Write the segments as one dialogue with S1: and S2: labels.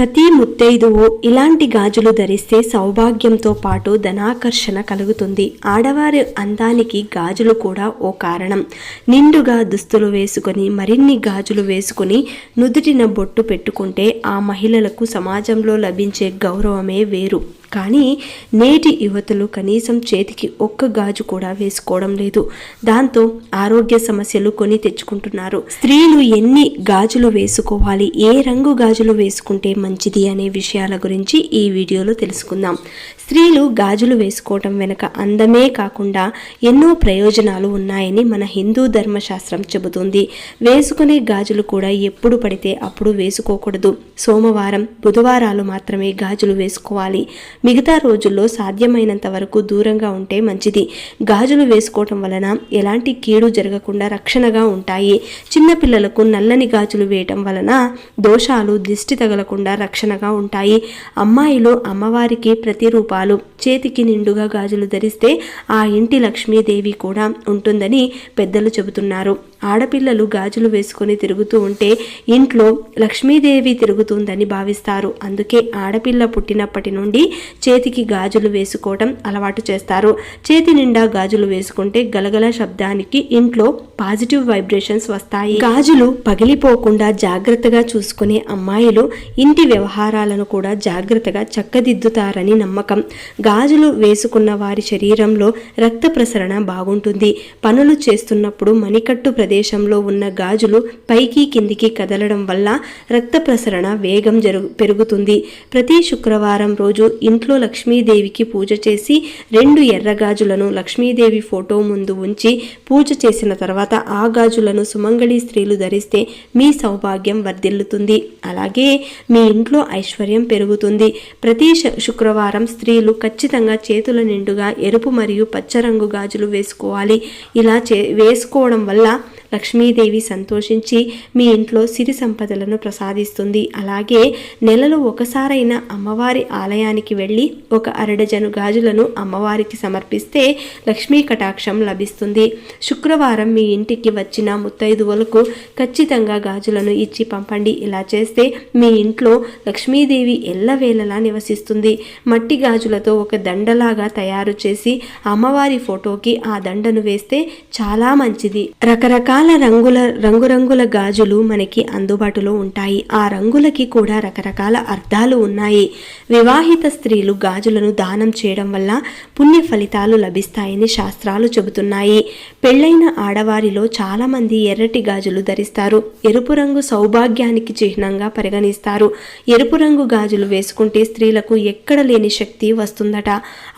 S1: ప్రతి ముత్తైదువు ఇలాంటి గాజులు ధరిస్తే సౌభాగ్యంతో పాటు ధనాకర్షణ కలుగుతుంది. ఆడవారి అందానికి గాజులు కూడా ఓ కారణం. నిండుగా దుస్తులు వేసుకొని మరిన్ని గాజులు వేసుకుని నుదుటిన బొట్టు పెట్టుకుంటే ఆ మహిళలకు సమాజంలో లభించే గౌరవమే వేరు. కానీ నేటి యువతలు కనీసం చేతికి ఒక్క గాజు కూడా వేసుకోవడం లేదు. దాంతో ఆరోగ్య సమస్యలు కొని తెచ్చుకుంటున్నారు. స్త్రీలు ఎన్ని గాజులు వేసుకోవాలి? ఏ రంగు గాజులు వేసుకుంటే మంచిది అనే విషయాల గురించి ఈ వీడియోలో తెలుసుకుందాం. స్త్రీలు గాజులు వేసుకోవటం వెనుక అందమే కాకుండా ఎన్నో ప్రయోజనాలు ఉన్నాయని మన హిందూ ధర్మశాస్త్రం చెబుతుంది. వేసుకునే గాజులు కూడా ఎప్పుడు పడితే అప్పుడు వేసుకోకూడదు. సోమవారం బుధవారాలు మాత్రమే గాజులు వేసుకోవాలి. మిగతా రోజుల్లో సాధ్యమైనంత వరకు దూరంగా ఉంటే మంచిది. గాజులు వేసుకోవటం వలన ఎలాంటి కీడు జరగకుండా రక్షణగా ఉంటాయి. చిన్నపిల్లలకు నల్లని గాజులు వేయటం వలన దోషాలు దిష్టి తగలకుండా రక్షణగా ఉంటాయి. అమ్మాయిలు అమ్మవారికి ప్రతిరూపాలు. చేతికి నిండుగా గాజులు ధరిస్తే ఆ ఇంటి లక్ష్మీదేవి కూడా ఉంటుందని పెద్దలు చెబుతున్నారు. ఆడపిల్లలు గాజులు వేసుకొని తిరుగుతూ ఉంటే ఇంట్లో లక్ష్మీదేవి తిరుగుతుందని భావిస్తారు. అందుకే ఆడపిల్ల పుట్టినప్పటి నుండి చేతికి గాజులు వేసుకోవటం అలవాటు చేస్తారు. చేతి నిండా గాజులు వేసుకుంటే గలగల శబ్దానికి ఇంట్లో పాజిటివ్ వైబ్రేషన్స్ వస్తాయి. గాజులు పగిలిపోకుండా జాగ్రత్తగా చూసుకునే అమ్మాయిలు ఇంటి వ్యవహారాలను కూడా జాగ్రత్తగా చక్కదిద్దుతారని నమ్మకం. గాజులు వేసుకున్న వారి శరీరంలో రక్త ప్రసరణ బాగుంటుంది. పనులు చేస్తున్నప్పుడు మణికట్టు ప్రదేశంలో ఉన్న గాజులు పైకి కిందికి కదలడం వల్ల రక్త ప్రసరణ వేగం జరుగు పెరుగుతుంది. ప్రతి శుక్రవారం రోజు ఇంట్లో లక్ష్మీదేవికి పూజ చేసి రెండు ఎర్ర గాజులను లక్ష్మీదేవి ఫోటో ముందు ఉంచి పూజ చేసిన తర్వాత ఆ గాజులను సుమంగళి స్త్రీలు ధరిస్తే మీ సౌభాగ్యం వర్ధిల్లుతుంది. అలాగే మీ ఇంట్లో ఐశ్వర్యం పెరుగుతుంది. ప్రతి శుక్రవారం స్త్రీలు ఖచ్చితంగా చేతుల నిండుగా ఎరుపు మరియు పచ్చ రంగు గాజులు వేసుకోవాలి. ఇలా చే వేసుకోవడం వల్ల లక్ష్మీదేవి సంతోషించి మీ ఇంట్లో సిరి సంపదలను ప్రసాదిస్తుంది. అలాగే నెలలో ఒకసారైనా అమ్మవారి ఆలయానికి వెళ్ళి ఒక అరడజను గాజులను అమ్మవారికి సమర్పిస్తే లక్ష్మీ కటాక్షం లభిస్తుంది. శుక్రవారం మీ ఇంటికి వచ్చిన ముత్తైదువులకు ఖచ్చితంగా గాజులను ఇచ్చి పంపండి. ఇలా చేస్తే మీ ఇంట్లో లక్ష్మీదేవి ఎల్లవేళలా నివసిస్తుంది. మట్టి గాజులతో ఒక దండలాగా తయారు చేసి అమ్మవారి ఫోటోకి ఆ దండను వేస్తే చాలా మంచిది. రకరకాల రంగుల రంగురంగుల గాజులు మనకి అందుబాటులో ఉంటాయి. ఆ రంగులకి కూడా రకరకాల అర్థాలు ఉన్నాయి. వివాహిత స్త్రీలు గాజులను దానం చేయడం వల్ల పుణ్య ఫలితాలు లభిస్తాయని శాస్త్రాలు చెబుతున్నాయి. పెళ్ళైన ఆడవారిలో చాలామంది ఎర్రటి గాజులు ధరిస్తారు. ఎరుపు రంగు సౌభాగ్యానికి చిహ్నంగా పరిగణిస్తారు. ఎరుపు రంగు గాజులు వేసుకుంటే స్త్రీలకు ఎక్కడ లేని శక్తి వస్తుందట.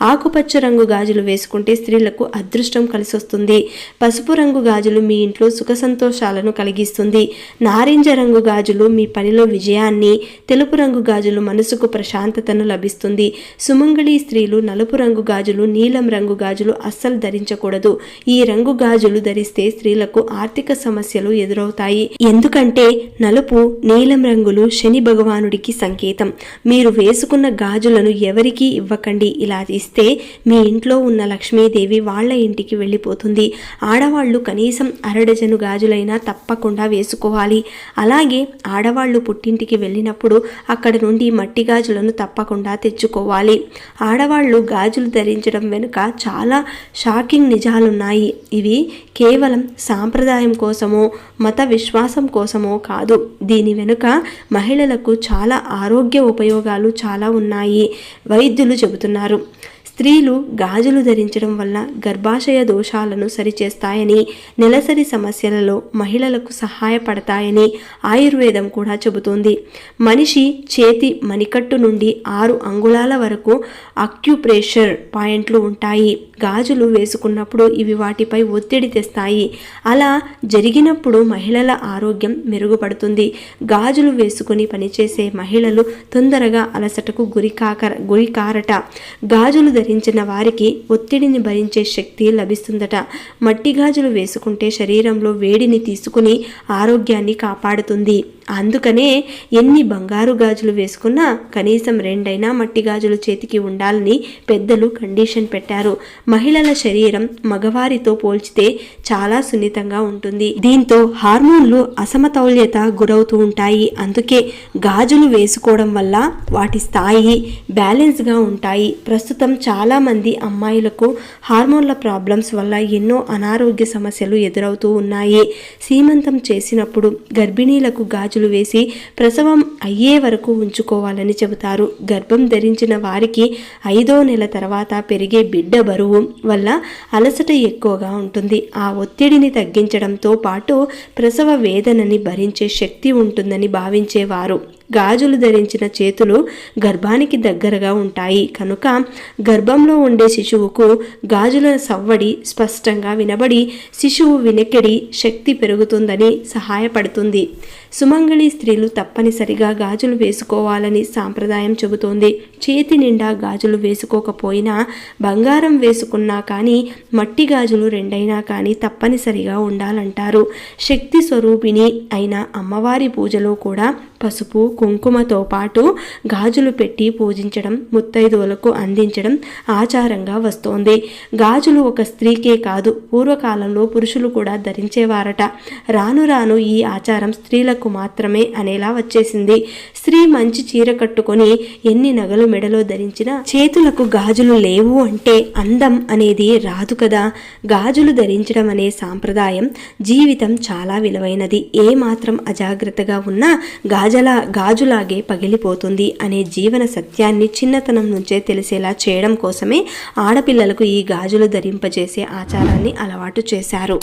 S1: ఆకుపచ్చ రంగు గాజులు వేసుకుంటే స్త్రీలకు అదృష్టం కలిసొస్తుంది. పసుపు రంగు గాజులు మీ ఇంట్లో సుఖ సంతోషాలను కలిగిస్తుంది. నారింజ రంగు గాజులు మీ పనిలో విజయాన్ని తెలుపు రంగు గాజులు మనసుకు ప్రశాంతతను లభిస్తుంది. సుమంగళి స్త్రీలు నలుపు రంగు గాజులు నీలం రంగు గాజులు అస్సలు ధరించకూడదు. ఈ రంగు గాజులు ధరిస్తే స్త్రీలకు ఆర్థిక సమస్యలు ఎదురవుతాయి. ఎందుకంటే నలుపు నీలం రంగులు శని భగవానుడికి సంకేతం. మీరు వేసుకున్న గాజులను ఎవరికీ ఇవ్వకండి. ఇలా ఇస్తే మీ ఇంట్లో ఉన్న లక్ష్మీదేవి వాళ్ళ ఇంటికి వెళ్ళిపోతుంది. ఆడవాళ్ళు కనీసం అరడజను గాజులైనా తప్పకుండా వేసుకోవాలి. అలాగే ఆడవాళ్ళు పుట్టింటికి వెళ్ళినప్పుడు అక్కడ నుండి మట్టి గాజులను తప్పకుండా తెచ్చుకోవాలి. ఆడవాళ్ళు గాజులు ధరించడం వెనుక చాలా షాకింగ్ నిజాలున్నాయి. ఇవి కేవలం సాంప్రదాయం కోసమో మత విశ్వాసం కోసమో కాదు. దీని వెనుక మహిళలకు చాలా ఆరోగ్య ఉపయోగాలు చాలా ఉన్నాయి. వైద్యులు చెబుతున్నారు. స్త్రీలు గాజులు ధరించడం వల్ల గర్భాశయ దోషాలను సరిచేస్తాయని నెలసరి సమస్యలలో మహిళలకు సహాయపడతాయని ఆయుర్వేదం కూడా చెబుతోంది. మనిషి చేతి మణికట్టు నుండి ఆరు అంగుళాల వరకు అక్యుప్రెషర్ పాయింట్లు ఉంటాయి. గాజులు వేసుకున్నప్పుడు ఇవి వాటిపై ఒత్తిడి తెస్తాయి. అలా జరిగినప్పుడు మహిళల ఆరోగ్యం మెరుగుపడుతుంది. గాజులు వేసుకుని పనిచేసే మహిళలు తొందరగా అలసటకు గురికాక గురికారట గాజులు ధరి గాజులు ధరించిన వారికి ఒత్తిడిని భరించే శక్తి లభిస్తుందట. మట్టి గాజులు వేసుకుంటే శరీరంలో వేడిని తీసుకుని ఆరోగ్యాన్ని కాపాడుతుంది. అందుకనే ఎన్ని బంగారు గాజులు వేసుకున్నా కనీసం రెండైనా మట్టి గాజులు చేతికి ఉండాలని పెద్దలు కండిషన్ పెట్టారు. మహిళల శరీరం మగవారితో పోల్చితే చాలా సున్నితంగా ఉంటుంది. దీంతో హార్మోన్లు అసమతౌల్యత గురవుతూ ఉంటాయి. అందుకే గాజులు వేసుకోవడం వల్ల వాటి స్థాయి బ్యాలెన్స్గా ఉంటాయి. ప్రస్తుతం చాలామంది అమ్మాయిలకు హార్మోన్ల ప్రాబ్లమ్స్ వల్ల ఎన్నో అనారోగ్య సమస్యలు ఎదురవుతూ ఉన్నాయి. సీమంతం చేసినప్పుడు గర్భిణీలకు గాజులు వేసి ప్రసవం అయ్యే వరకు ఉంచుకోవాలని చెబుతారు. గర్భం ధరించిన వారికి ఐదో నెల తర్వాత పెరిగే బిడ్డ బరువు వల్ల అలసట ఎక్కువగా ఉంటుంది. ఆ ఒత్తిడిని తగ్గించడంతో పాటు ప్రసవ వేదనని భరించే శక్తి ఉంటుందని భావించేవారు. గాజులు ధరించిన చేతులు గర్భానికి దగ్గరగా ఉంటాయి. కనుక గర్భంలో ఉండే శిశువుకు గాజుల సవ్వడి స్పష్టంగా వినబడి శిశువు వినికిడి శక్తి పెరుగుతుందని సహాయపడుతుంది. సుమంగళి స్త్రీలు తప్పనిసరిగా గాజులు వేసుకోవాలని సాంప్రదాయం చెబుతోంది. చేతి నిండా గాజులు వేసుకోకపోయినా బంగారం వేసుకున్నా కానీ మట్టి గాజులు రెండైనా కానీ తప్పనిసరిగా ఉండాలంటారు. శక్తి స్వరూపిణి అయిన అమ్మవారి పూజలో కూడా పసుపు కుంకుమతో పాటు గాజులు పెట్టి పూజించడం ముత్తైదువులకు అందించడం ఆచారంగా వస్తోంది. గాజులు ఒక స్త్రీకే కాదు పూర్వకాలంలో పురుషులు కూడా ధరించేవారట. రాను రాను ఈ ఆచారం స్త్రీలకు మాత్రమే అనేలా వచ్చేసింది. స్త్రీ మంచి చీర కట్టుకొని ఎన్ని నగలు మెడలో ధరించినా చేతులకు గాజులు లేవు అంటే అందం అనేది రాదు కదా. గాజులు ధరించడం అనే సాంప్రదాయం జీవితం చాలా విలువైనది. ఏ మాత్రం అజాగ్రత్తగా ఉన్నా గాజల గాజులాగే పగిలిపోతుంది అనే జీవన సత్యాన్ని చిన్నతనం నుంచే తెలిసేలా చేయడం కోసమే ఆడపిల్లలకు ఈ గాజులు ధరింపజేసే ఆచారాన్ని అలవాటు చేశారు.